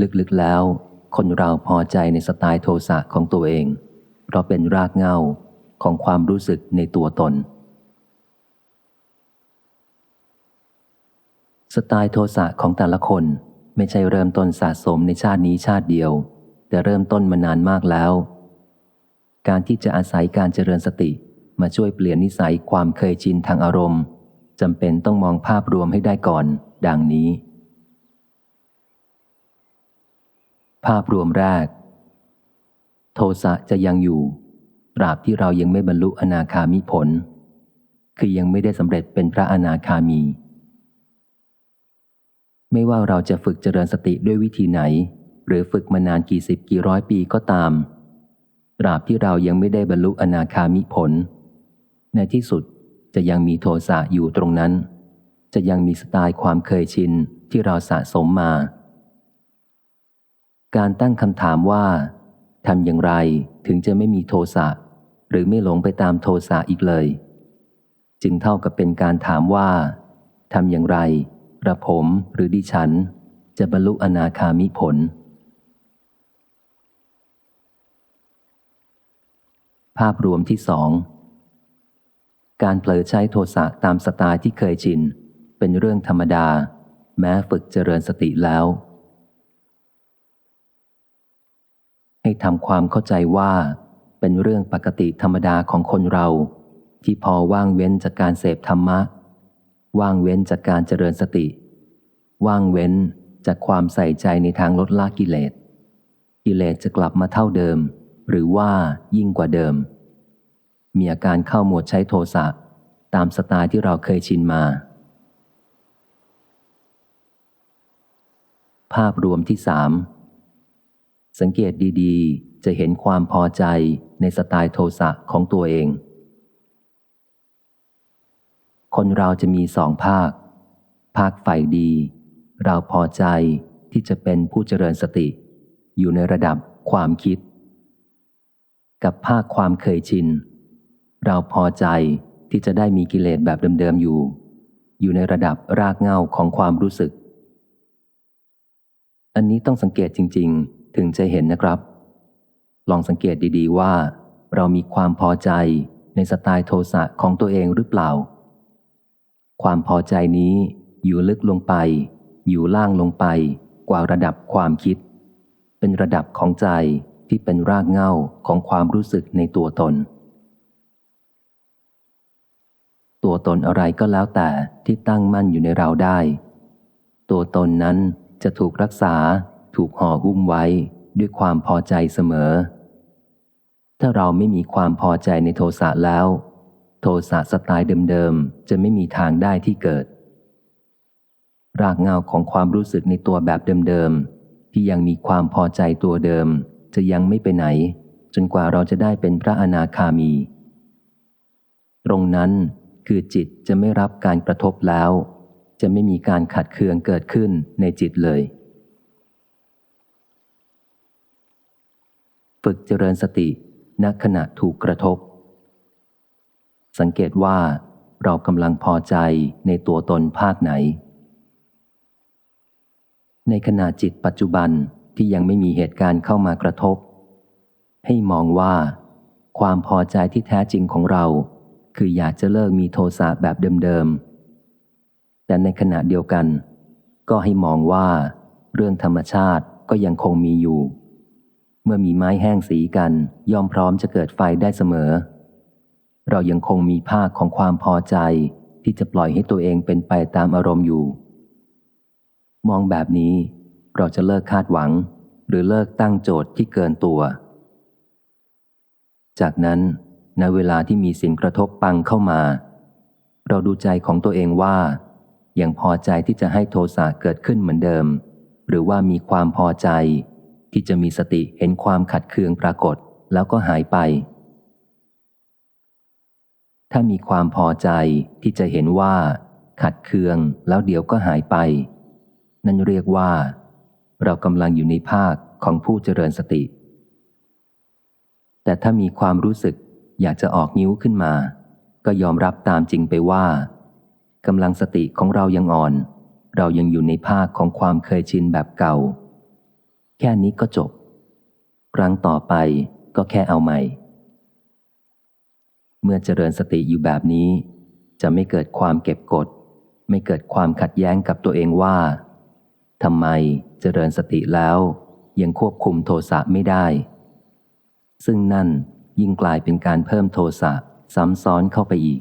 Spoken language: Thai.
ลึกๆแล้ว คนเราพอใจในสไตล์โทสะของตัวเอง เพราะเป็นรากเหง้าของความรู้สึกในตัวตน สไตล์โทสะของแต่ละคนไม่ใช่เริ่มต้นสะสมในชาตินี้ชาติเดียว แต่เริ่มต้นมานานมากแล้ว การที่จะอาศัยการเจริญสติมาช่วยเปลี่ยนนิสัยความเคยชินทางอารมณ์จำเป็นต้องมองภาพรวมให้ได้ก่อน ดังนี้ ภาพรวมแรก โทสะจะยังอยู่ ตราบที่เรายังไม่บรรลุอนาคามิผล คือยังไม่ได้สำเร็จเป็นพระอนาคามี ไม่ว่าเราจะฝึกเจริญสติด้วยวิธีไหน หรือฝึกมานานกี่สิบกี่ร้อยปีก็ตาม ตราบที่เรายังไม่ได้บรรลุอนาคามิผล ในที่สุดจะยังมีโทสะอยู่ตรงนั้น จะยังมีสไตล์ความเคยชินที่เราสะสมมา การตั้งคำถามว่าทำอย่างไรถึงจะไม่มีโทสะหรือไม่หลงไปตามโทสะอีกเลย จึงเท่ากับเป็นการถามว่าทำอย่างไรกระผมหรือดิฉัน จะบรรลุอนาคามิผล ภาพรวมที่สองการเผลอใช้โทสะตามสไตล์ที่เคยชิน เป็นเรื่องธรรมดา แม้ฝึกเจริญสติแล้ว ให้ทำความเข้าใจว่า เป็นเรื่องปกติธรรมดาของคนเรา ที่พอว่างเว้นจากการเสพธรรมะ ว่างเว้นจากการเจริญสติ ว่างเว้นจากความใส่ใจในทางลดละกิเลส กิเลสจะกลับมาเท่าเดิม หรือว่ายิ่งกว่าเดิม มีอาการเข้าหมวดใช้โทสะตามสไตล์ที่เราเคยชินมา ภาพรวมที่สาม สังเกตดีๆ จะเห็นความพอใจในสไตล์โทสะของตัวเอง คนเราจะมีสองภาค ภาคฝ่ายดี เราพอใจที่จะเป็นผู้เจริญสติ อยู่ในระดับความคิด กับภาคความเคยชิน เราพอใจที่จะได้มีกิเลสแบบเดิมๆอยู่ อยู่ในระดับรากเหง้าของความรู้สึก อันนี้ต้องสังเกตจริง ๆ ถึงจะเห็นนะครับ ลองสังเกตดีๆว่า เรามีความพอใจในสไตล์โทสะของตัวเองหรือเปล่า ความพอใจนี้อยู่ลึกลงไป อยู่ล่างลงไปกว่าระดับความคิด เป็นระดับของใจที่เป็นรากเหง้าของความรู้สึกในตัวตน ตัวตนอะไรก็แล้วแต่ที่ตั้งมั่นอยู่ในเราได้ ตัวตนนั้นจะถูกรักษา ถูกห่อหุ้มไว้ด้วยความพอใจเสมอ ถ้าเราไม่มีความพอใจในโทสะแล้ว โทสะสไตล์เดิมๆ จะไม่มีทางได้ที่เกิด รากเงาของความรู้สึกในตัวแบบเดิมๆ ที่ยังมีความพอใจตัวเดิม จะยังไม่ไปไหน จนกว่าเราจะได้เป็นพระอนาคามี ตรงนั้นคือจิตจะไม่รับการกระทบแล้ว จะไม่มีการขัดเคืองเกิดขึ้นในจิตเลย ฝึกเจริญสติณขณะถูกกระทบ สังเกตว่าเรากำลังพอใจในตัวตนภาคไหน ในขณะจิตปัจจุบันที่ยังไม่มีเหตุการณ์เข้ามากระทบ ให้มองว่า ความพอใจที่แท้จริงของเรา คืออยากจะเลิกมีโทสะแบบเดิมๆ แต่ในขณะเดียวกัน ก็ให้มองว่า เรื่องธรรมชาติก็ยังคงมีอยู่ มื่อมีไม้แห้งสีกัน ย่อมพร้อมจะเกิดไฟได้เสมอ เรายังคงมีภาคของความพอใจ ที่จะปล่อยให้ตัวเองเป็นไปตามอารมณ์อยู่ มองแบบนี้ เราจะเลิกคาดหวัง หรือเลิกตั้งโจทย์ที่เกินตัว จากนั้นในเวลาที่มีสิ่งกระทบปังเข้ามา เราดูใจของตัวเองว่ายังพอใจที่จะให้โทสะเกิดขึ้นเหมือนเดิม หรือว่ามีความพอใจ ที่จะมีสติเห็นความขัดเคืองปรากฏแล้วก็หายไป ถ้ามีความพอใจที่จะเห็นว่า ขัดเคืองแล้วเดี๋ยวก็หายไป นั่นเรียกว่า เรากำลังอยู่ในภาคของผู้เจริญสติ แต่ถ้ามีความรู้สึกอยากจะออกนิ้วขึ้นมา ก็ยอมรับตามจริงไปว่ากำลังสติของเรายังอ่อน เรายังอยู่ในภาคของความเคยชินแบบเก่า แค่นี้ก็จบ ครั้งต่อไปก็แค่เอาใหม่ เมื่อเจริญสติอยู่แบบนี้ จะไม่เกิดความเก็บกด ไม่เกิดความขัดแย้งกับตัวเองว่าทำไมเจริญสติแล้วยังควบคุมโทสะไม่ได้ ซึ่งนั่นยิ่งกลายเป็นการเพิ่มโทสะซ้ำซ้อนเข้าไปอีก